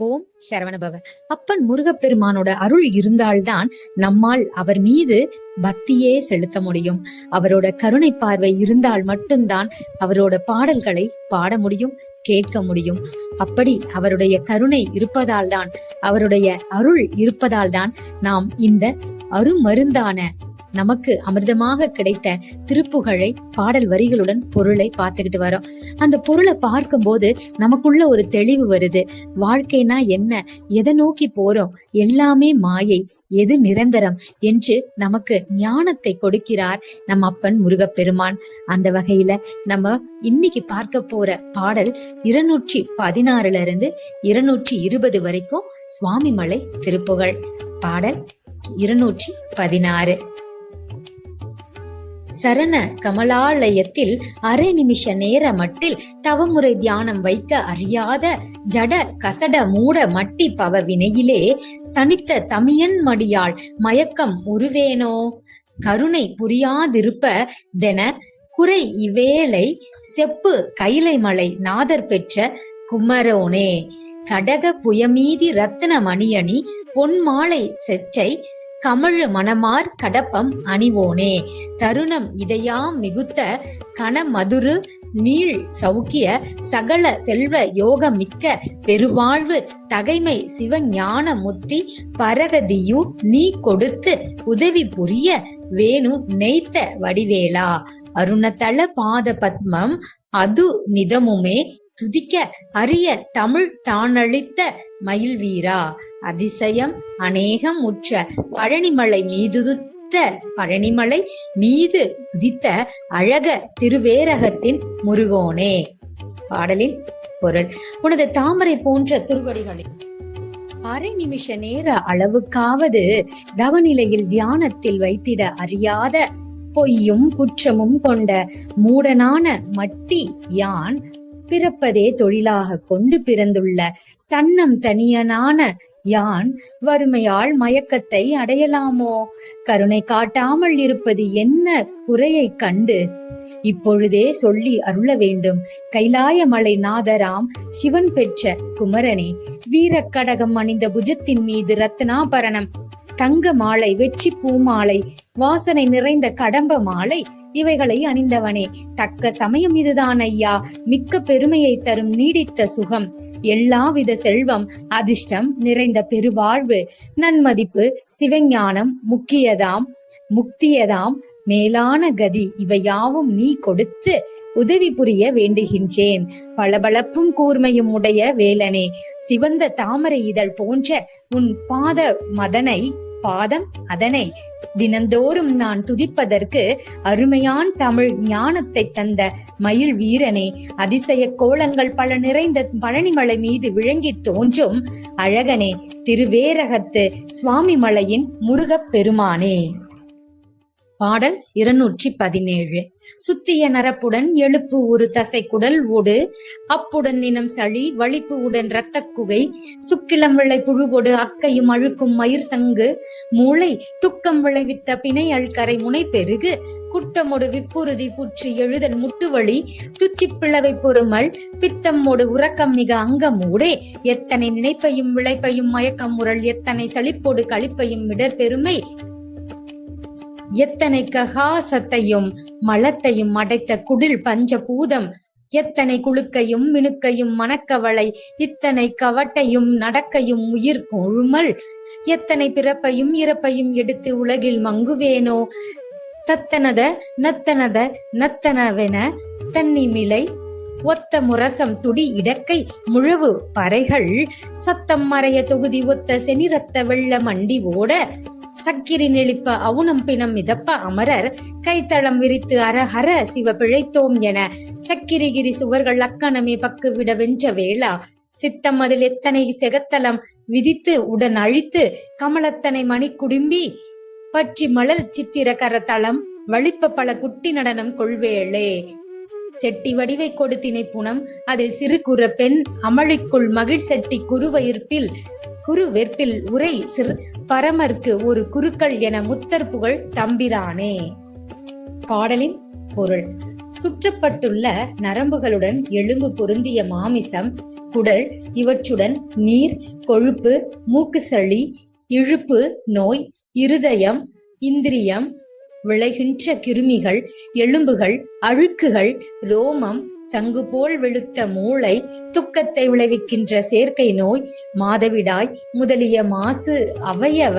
ஓம் சரவணபவ அப்பன் முருகப்பெருமானோட அருள் இருந்தால்தான் நம்மால் அவர் மீது பக்தியே செலுத்த முடியும். அவரோட கருணை பார்வை இருந்தால் மட்டும்தான் அவரோட பாடல்களை பாட முடியும் கேட்க முடியும். அப்படி அவருடைய கருணை இருப்பதால் தான் அவருடைய அருள் இருப்பதால் தான் நாம் இந்த அருமருந்தான நமக்கு அமிர்தமாக கிடைத்த திருப்புகழை பாடல் வரிகளுடன் பொருளை பார்த்துக்கிட்டு வரோம். அந்த பொருளை பார்க்கும்போது நமக்குள்ள ஒரு தெளிவு வருது. வாழ்க்கைனா என்ன? எதை நோக்கி போறோம்? எல்லாமே மாயை. எது நிரந்தரம்? என்று நமக்கு ஞானத்தை கொடுக்கிறார் நம் அப்பன் முருகப்பெருமான். அந்த வகையில நம்ம இன்னைக்கு பார்க்க போற பாடல் இருநூற்றி பதினாறுல இருந்து இருநூற்றி இருபது வரைக்கும் சுவாமிமலை திருப்புகழ். பாடல் இருநூற்றி பதினாறு. சரண கமலாலயத்தில் அரை நிமிஷ நேர மட்டில் தவமுறை தியானம் வைக்க அறியாத ஜட கசட மூட மட்டி பவ வினையிலே சனித்த தமியன் மடியாள் மயக்கம் உருவேனோ? கருணை புரியாதிருப்ப தென குறை இவேளை செப்பு கைலை மலை நாதர் பெற்ற குமரோனே. கடக புயமீதி ரத்ன மணியணி பொன்மாலை செச்சை கமழு மணமார் கடப்பம் அணிவோனே. தருணம் இதையாம் மிகுத்த கனமதுரு நீள் சௌக்கிய சகல செல்வ யோக மிக்க பெருவாழ்வு தகைமை சிவஞான முத்தி பரகதியு நீ கொடுத்து உதவி புரிய வேணு நெய்த்த வடிவேலா அருணதள பாத பத்மம் அது நிதமுமே துதிக்க அரிய தமிழ் தானளித்த மயில் வீரா அதிசயம் அநேகம் உற்ற பழனிமலை மீதுதுத்த பழனிமலை மீது குதித்த அழக திருவேரகத்தின் முருகோனே. பாடலின் பொருள் உனது தாமரை போன்ற திருவடிகளில் அரை நிமிஷ நேர அளவுக்காவது தவநிலையில் தியானத்தில் வைத்திட அறியாத பொய்யும் குற்றமும் கொண்ட மூடனான மட்டி யான் பிறப்பதே தொழிலாக கொண்டு பிறந்துள்ள தன்னம் தனியனான யான் வறுமையால் மயக்கத்தை அடையலாமோ? கருணை காட்டாமல் இருப்பது என்ன குறையை கண்டு? இப்பொழுதே சொல்லி அருள வேண்டும். கைலாய மலை நாதராம் சிவன் பெற்ற குமரனே வீரக்கடகம் அணிந்த புஜத்தின் மீது ரத்னாபரணம். தங்க மாலை வெற்றி பூமாலை வாசனை நிறைந்த கடம்ப மாலை இவைகளை அணிந்தவனே. தக்க சமயம் இதுதான் ஐயா. மிக்க பெருமையை தரும் நீடித்த சுகம். எல்லாவித செல்வம் அதிர்ஷ்டம் நிறைந்த பெருவாழ்வு. நன்மதிப்பு சிவஞானம் முக்கியதாம் முக்தியதாம் மேலான கதி. இவையாவும் நீ கொடுத்து உதவி புரிய வேண்டுகின்றேன். பளபளப்பும் கூர்மையும் உடைய வேலனே. சிவந்த தாமரை இதழ் போன்ற உன் பாத மதனை பாதம் அதனை தினந்தோறும் நான் துதிப்பதற்கு அருமையான் தமிழ் ஞானத்தை தந்த மயில் வீரனே அதிசய கோலங்கள் பல நிறைந்த பழனிமலை மீது விளங்கி தோன்றும் அழகனே திருவேரகத்து சுவாமி மலையின் முருகப் பெருமானே. பாடல் இருநூற்றி பதினேழு. சுத்திய நரப்புடன் எழுப்பு ஒரு தசை குடல் ஓடு. அப்புடன் நினம் சளி வலிப்பு உடன் இரத்த குகை. சுக்கிலம் விளை புழுவோடு அக்கையும் அழுக்கும் மயிர் சங்கு. மூளை துக்கம் விளைவித்த பிணை அழ்கரை முனை பெருகு. குட்டமொடு விப்புறுதி புற்று எழுதல் முட்டுவழி துச்சி பிளவை பொறுமல் பித்தம்மோடு உறக்கம் மிக அங்கமூடே எத்தனை நினைப்பையும் விளைப்பையும் மயக்கம் முரள் எத்தனை சளிப்போடு கழிப்பையும் இடர்பெருமை எத்தனை ககாசத்தையும் மலத்தையும் அடைத்த குடில் பஞ்சபூதம் எத்தனை குழுக்கையும் மினுக்கையும் மணக்கவளை இத்தனை கவட்டையும் நடக்கையும் உயிர் கொழுமல் எத்தனை பிறப்பையும் இறப்பையும் எடுத்து உலகில் மங்குவேனோ? தத்தனத நத்தனத நத்தனவென தன்னிமிலை ஒத்த முரசம் துடி இடக்கை முழவு பறைகள் சத்தம் மறைய தொகுதி ஒத்த செனிரத்த வெள்ள மண்டி ஓட சக்கிரி நெளிப்ப அவுணம் பிணம் மிதப்ப அமரர் கைத்தளம் விரித்து அரஹர சிவ பிழைத்தோம் என சக்கிரிகிரி சுவர்கள் அக்கணமே பக்குவிட வென்ற வேளா சித்தம் அதில் எத்தனை செகத்தலம் விதித்து உடன் அழித்து கமலத்தனை மணி குடும்பி பற்றி மலர் சித்திர கரத்தளம் வழிப்ப பல குட்டி நடனம் கொள்வேளே. செட்டி வடிவை கொடுத்தினை புனம் அதில் சிறு குற பெண் அமளிக்குள் மகிழ் செட்டி குருவயிர்ப்பில் குரு வெற்பில் உரை சிறு பரமர்க்கு ஒரு குருக்கள் என முத்தர் புகழ் தம்பிரானே. பாடலின் பொருள். சுற்றப்பட்டுள்ள நரம்புகளுடன் எலும்பு பொருந்திய மாமிசம் குடல் இவற்றுடன் நீர் கொழுப்பு மூக்கு சளி இழுப்பு நோய் இருதயம் இந்திரியம் விளைகின்ற கிருமிகள் எலும்புகள் அழுக்குகள் ரோமம் சங்கு போல் வெளுத்த மூளை துக்கத்தை விளைவிக்கின்ற செயற்கை நோய் மாதவிடாய் முதலிய மாசு அவயவ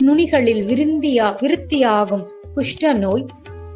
நுனிகளில் விருந்தியா விருத்தியாகும் குஷ்ட நோய்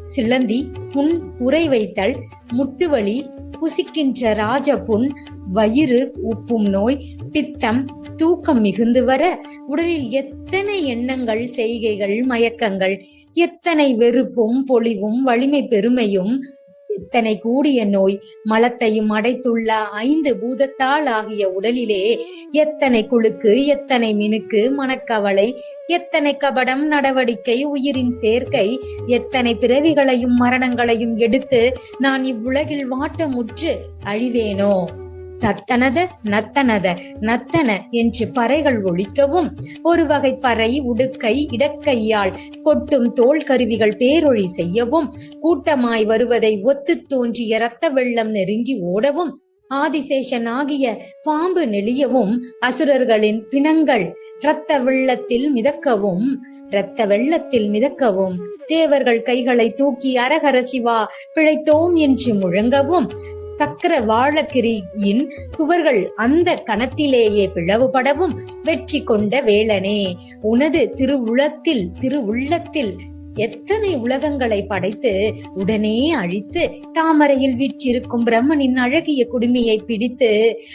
சிலந்தி புண் புரை வைத்தல் முட்டுவலி புசிக்கின்ற ராஜ புண் வயிறு உப்பும் நோய் பித்தம் தூக்கம் மிகுந்து வர உடலில் எத்தனை எண்ணங்கள் செய்கைகள் மயக்கங்கள் எத்தனை வெறுப்பும் பொலிவும் வலிமை பெருமையும் எத்தனை கூடிய நோய் மலத்தையும் அடைத்துள்ள ஐந்து பூதத்தால் ஆகிய உடலிலே எத்தனை குழுக்கு எத்தனை மினுக்கு மனக்கவலை எத்தனை கபடம் நடவடிக்கை உயிரின் சேர்க்கை எத்தனை பிறவிகளையும் மரணங்களையும் எடுத்து நான் இவ்வுலகில் வாட்டமுற்று அழிவேனோ? தத்தனத நத்தனத நத்தன என்று பறைகள் ஒழிக்கவும். ஒரு வகை பறை உடுக்கை இடக்கையால் கொட்டும் தோல் கருவிகள் பேரொழி செய்யவும். கூட்டமாய் வருவதை ஒத்து தோன்றிய இரத்த வெள்ளம் நெருங்கி ஓடவும். ஆதிசேஷன் ஆகிய பாம்பு நெளியவும் அசுரர்களின் பிணங்கள் இரத்த வெள்ளத்தில் மிதக்கவும் இரத்த வெள்ளத்தில் மிதக்கவும் தேவர்கள் கைகளை தூக்கி அரகர சிவா பிழைத்தோம் என்று முழங்கவும் சக்கர வாழக்கிரியின் சுவர்கள் அந்த கணத்திலேயே பிளவுபடவும் வெற்றி கொண்ட வேளனே. உனது திருவுளத்தில் திருவுள்ளத்தில் எத்தனை உலகங்களை படைத்து உடனே அழித்து தாமரையில் வீற்றிருக்கும் பிரம்மனின் அழகிய குடுமியை பிடித்து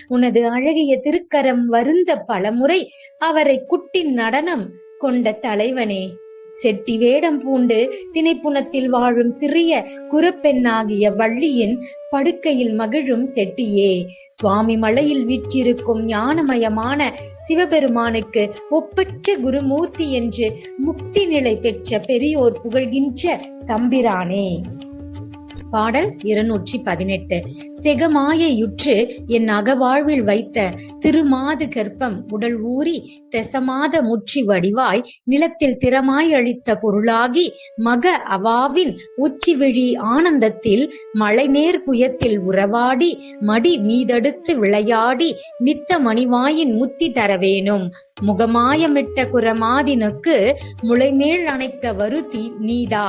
உனது அழகிய திருக்கரம் வருந்த பலமுறை அவரை குட்டின் நடனம் கொண்ட தலைவனே. செட்டி வேடம் பூண்டு திணைப்புணத்தில் வாழும் சிறிய குரப்பெண்ணாகிய வள்ளியின் படுக்கையில் மகிழும் செட்டியே. சுவாமி மலையில் வீற்றிருக்கும் ஞானமயமான சிவபெருமானுக்கு ஒப்பற்ற குருமூர்த்தி என்று முக்தி நிலை பெற்ற பெரியோர் புகழ்கின்ற தம்பிரானே. பாடல் இருநூற்றி பதினெட்டு. செகமாயையுற்று என் அகவாழ்வில் வைத்த திருமாது கர்ப்பம் உடல் ஊறி தெசமாத முற்றி வடிவாய் நிலத்தில் திறமாய் அழித்த பொருளாகி மக அவாவின் உச்சி விழி ஆனந்தத்தில் மழைநேர் புயத்தில் உறவாடி மடி மீதடுத்து விளையாடி நித்த மணிவாயின் முத்தி தரவேனும். முகமாயமிட்ட குரமாதினுக்கு முளைமேல் அணைக்க வருத்தி நீதா.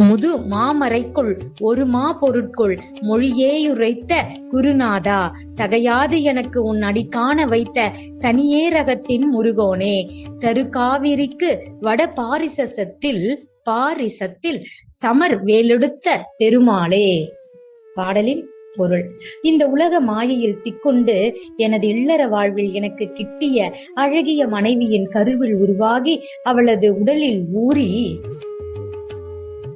முது மாமறைக்குள் ஒரு மா பொருட்குள் மொழியேயுரைத்த குருநாதா தகையாது எனக்கு உன் அடி காண வைத்த தனியே ரகத்தின் முருகோனே. தரு காவிரிக்கு வட பாரிசத்தில் பாரிசத்தில் சமர் வேலெடுத்த பெருமாளே. பாடலின் பொருள். இந்த உலக மாயையில் சிக்கொண்டு எனது இல்லற வாழ்வில் எனக்கு கிட்டிய அழகிய மனைவியின் கருவில் உருவாகி அவளது உடலில் ஊறி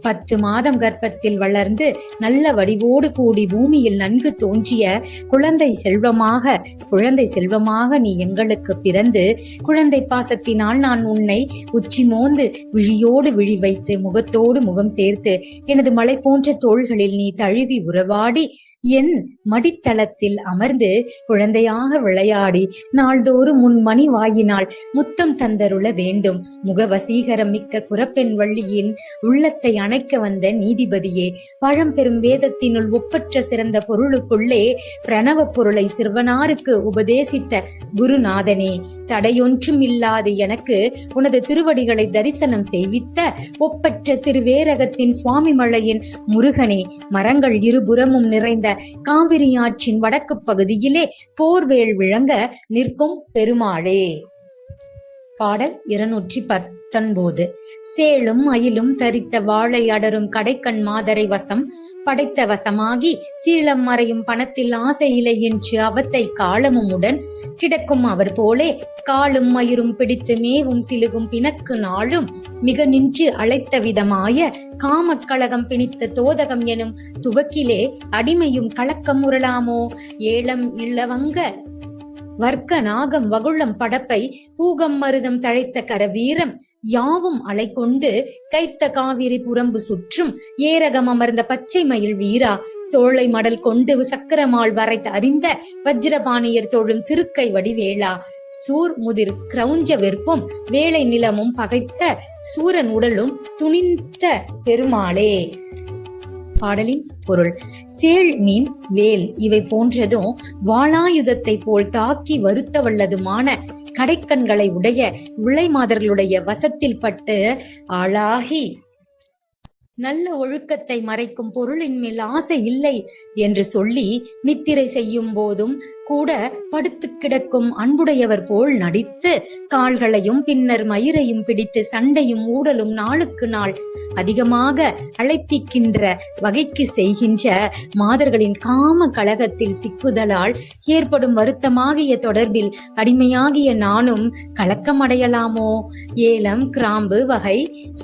பத்து மாதம் கர்ப்பத்தில் வளர்ந்து நல்ல வடிவோடு கூடி பூமியில் நன்கு தோன்றிய குழந்தை செல்வமாக குழந்தை செல்வமாக நீ எங்களுக்கு பிறந்து குழந்தை பாசத்தினால் நான் உன்னை உச்சி மோந்து விழியோடு விழி வைத்து முகத்தோடு முகம் சேர்த்து எனது மலை போன்ற தோள்களில் நீ தழுவி உறவாடி என் மடித்தளத்தில் அமர்ந்து குழந்தையாக விளையாடி நாள்தோறும் உன் மணி வாயினால் முத்தம் தந்தருள வேண்டும். முகவசீகரம் மிக்க குரப்பெண் வள்ளியின் உள்ளத்தை அணைக்க வந்த நீதிபதியே பழம்பெரும் வேதத்தினுள் ஒப்பற்ற சிறந்த பொருளுக்குள்ளே பிரணவ பொருளை சிறுவனாருக்கு உபதேசித்த குருநாதனே தடையொன்றும் இல்லாது எனக்கு உனது திருவடிகளை தரிசனம் செய்வித்த ஒப்பற்ற திருவேரகத்தின் சுவாமி மலையின் முருகனே மரங்கள் இருபுறமும் நிறைந்த காவிரி ஆற்றின் வடக்கு பகுதியிலே போர்வேல் விளங்க நிற்கும் பெருமாளே. பாடல் இருநூற்றி பத்தொன்பது சேலும் அயிலும் தரித்த வாழை அடரும் கடைக்கண் மாதரை வசம் படைத்த வசமாகி சீளம் மறையும் பணத்தில் ஆசை இலை என்று அவத்தை காலமும் உடன் கிடக்கும் அவர் போலே காலும் மயிரும் பிடித்து மேவும் சிலுகும் பிணக்கு நாளும் மிக நின்று அழைத்த விதமாய காமக்கழகம் பிணித்த தோதகம் எனும் துவக்கிலே அடிமையும் கலக்கம் உரலாமோ ஏலம் இல்லவங்க வர்க்க நாகம் வகுளம் படப்பை பூகம் மருதம் தழைத்த கரவீரம் யாவும் அலைக்கொண்டு கைத்த காவிரி புறம்பு சுற்றும் ஏரகம் அமர்ந்த பச்சை மயில் வீரா சோலை மடல் கொண்டு சக்கரமாள் வரைத்து அறிந்த வஜ்ரபாணியர் தொழும் திருக்கை வடிவேளா சூர் முதிர் கிரௌஞ்ச வெறுப்பும் வேலை நிலமும் பகைத்த சூரன் உடலும் துணிந்த பெருமாளே. பாடலின் பொருள். சேள் மீன் வேல் இவை போன்றதும் வாளாயுதத்தை போல் தாக்கி வருத்த வல்லதுமான கடைக்கண்களை உடைய விளை மாதர்களுடைய வசத்தில் பட்டு ஆளாகி நல்ல ஒழுக்கத்தை மறைக்கும் பொருளின் மேல் ஆசை இல்லை என்று சொல்லி நித்திரை செய்யும் போதும் கூட படுத்து கிடக்கும் அன்புடையவர் போல் நடித்து கால்களையும் பின்னர் மயிரையும் பிடித்து சண்டையும் ஊடலும் நாளுக்கு நாள் அதிகமாக அழைப்பிக்கின்ற வகைக்கு செய்கின்ற மாதர்களின் காம கழகத்தில் சிக்குதலால் ஏற்படும் வருத்தமாகிய தொடர்பில் அடிமையாகிய நானும் கலக்கமடையலாமோ? ஏலம் கிராம்பு வகை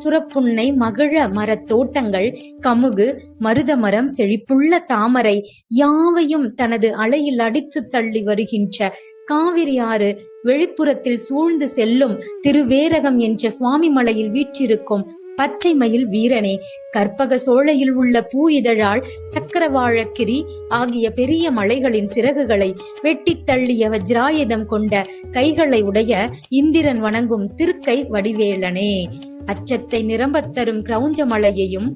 சுரப்புண்ணை மகிழ மரத் தோட்டங்கள் கமுகு மருதமரம் செழிப்புள்ள தாமரை யாவையும் தனது அலையில் அடித்து தள்ளி வருகின்ற காவிரி ஆறு வெளிப்புறத்தில் சூழ்ந்து செல்லும் திருவேரகம் என்ற சுவாமி மலையில் வீற்றிருக்கும் பச்சை மயில் வீரனே கற்பக சோழையில் உள்ள பூ இதழால் சக்கரவாழக்கிரி ஆகிய பெரிய மலைகளின் சிறகுகளை வெட்டித் தள்ளிய வஜ்ராயுதம் கொண்ட கைகளை உடைய இந்திரன் வணங்கும் திருக்கை வடிவேலனே. அச்சத்தை நிரம்பத் தரும் கிரௌஞ்ச மலையையும்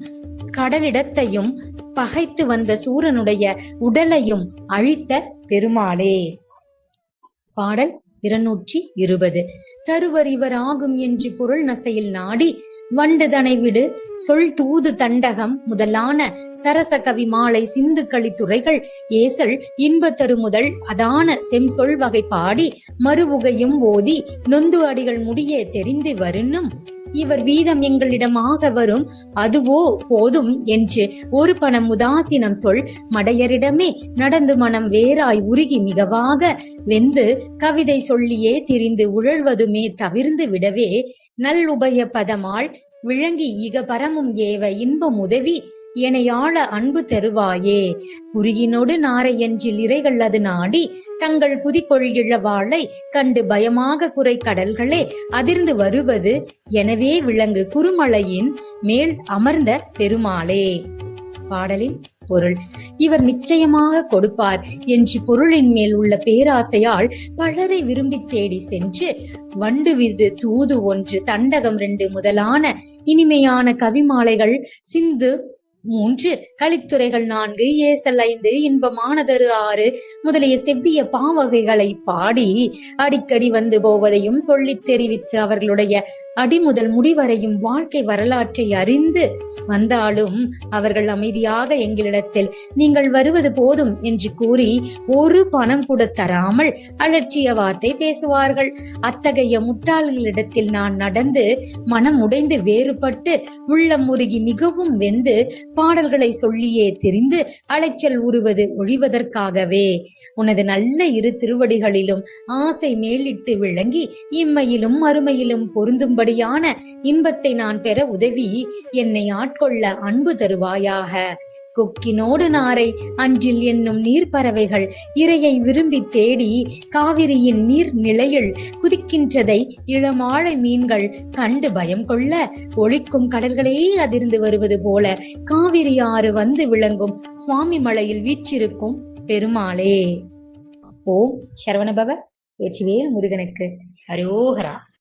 கடலிடத்தையும் பகைத்து வந்த சூரனுடைய உடலையும் அழித்த பெருமாளே. பாடல் இருநூற்றி இருபது. தருவர் இவர் ஆகும் என்று பொருள் நசையில் நாடி வண்டுதனை விடு சொல் தூது தண்டகம் முதலான சரச கவி மாலை சிந்து துறைகள் ஏசல் இன்ப தருமுதல் அதான செம் சொல் வகை பாடி மறுவுகையும் ஓதி நொந்து அடிகள் முடியே தெரிந்து வருன்னும் இவர் வீதம் எங்களிடமாக வரும். அதுவோ போதும் என்று ஒரு பணம் உதாசீனம் சொல். மடையரிடமே நடந்து மனம் வேறாய் உருகி மிகவாக வெந்து கவிதை சொல்லியே திரிந்து உழல்வதுமே தவிர்ந்து விடவே. நல்லுபய பதமாள் விளங்கி இக பரமும் ஏவ இன்பம் உதவி எனையாள அன்பு தருவாயே. குறுகினோடு நாரையன்றில் இறைகள் அது நாடி தங்கள் குதிக்கொழியிழ வாளை கண்டு பயமாக குறை கடல்களே அதிர்ந்து வருவது எனவே விளங்கு குறுமலையின் மேல் அமர்ந்த பெருமாளே. பாடலின் பொருள் இவர் நிச்சயமாக கொடுப்பார் என்று பொருளின் மேல் உள்ள பேராசையால் பலரை விரும்பி தேடி சென்று வண்டு விது தூது ஒன்று தண்டகம் ரெண்டு முதலான இனிமையான கவிமாலைகள் சிந்து மூன்று கழித்துறைகள் நான்கு ஏசல் ஐந்து இன்பமானதரு ஆறு முதலிய செவ்விய பாவகைகளை பாடி அடிக்கடி வந்து போவதையும் சொல்லித் தெரிவித்து அவர்களுடைய அடிமுதல் முடிவரையும் வாழ்க்கை வரலாற்றை அறிந்து வந்தாலும் அவர்கள் அமைதியாக எங்களிடத்தில் நீங்கள் வருவது போதும் என்று கூறி ஒரு பணம் கூட தராமல் அலட்சிய வார்த்தை பேசுவார்கள். அத்தகைய முட்டாள்களிடத்தில் நான் நடந்து மனம் உடைந்து வேறுபட்டு உள்ளம் முருகி மிகவும் வெந்து பாடல்களை சொல்லியே தெரிந்து அலைச்சல் உருவது ஒழிவதற்காகவே. உனது நல்ல இரு திருவடிகளிலும் ஆசை மேலிட்டு விளங்கி இம்மையிலும் மறுமையிலும் பொருந்தும்படியான இன்பத்தை நான் பெற உதவி. என்னை ஆட்கொள்ள அன்பு தருவாயாக. கொக்கினோடு நாரை. அன்றில் என்னும் நீர்ப்பறவைகள் இரையை விரும்பி தேடி காவிரியின் நீர் நிலையில் குதிக்கின்றதை இளமாழை மீன்கள் கண்டு பயம் கொள்ள ஒழிக்கும் கடல்களே அதிர்ந்து வருவது போல காவிரி ஆறு வந்து விளங்கும் சுவாமி மலையில் வீற்றிருக்கும் பெருமாளே. ஓம் சரவணபவ வெற்றிவேல் முருகனுக்கு. அரோகரா